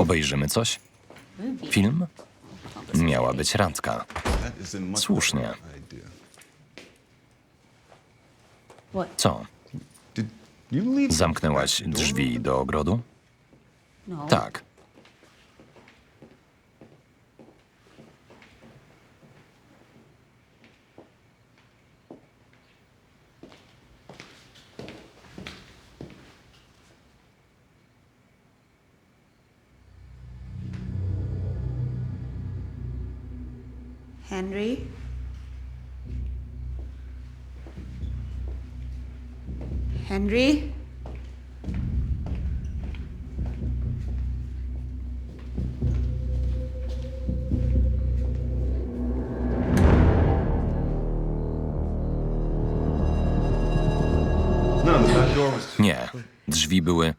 Obejrzymy coś? Film? Miała być randka. Słusznie. Co? Zamknęłaś drzwi do ogrodu? No. Tak. Henry? Henry? Nie. Drzwi były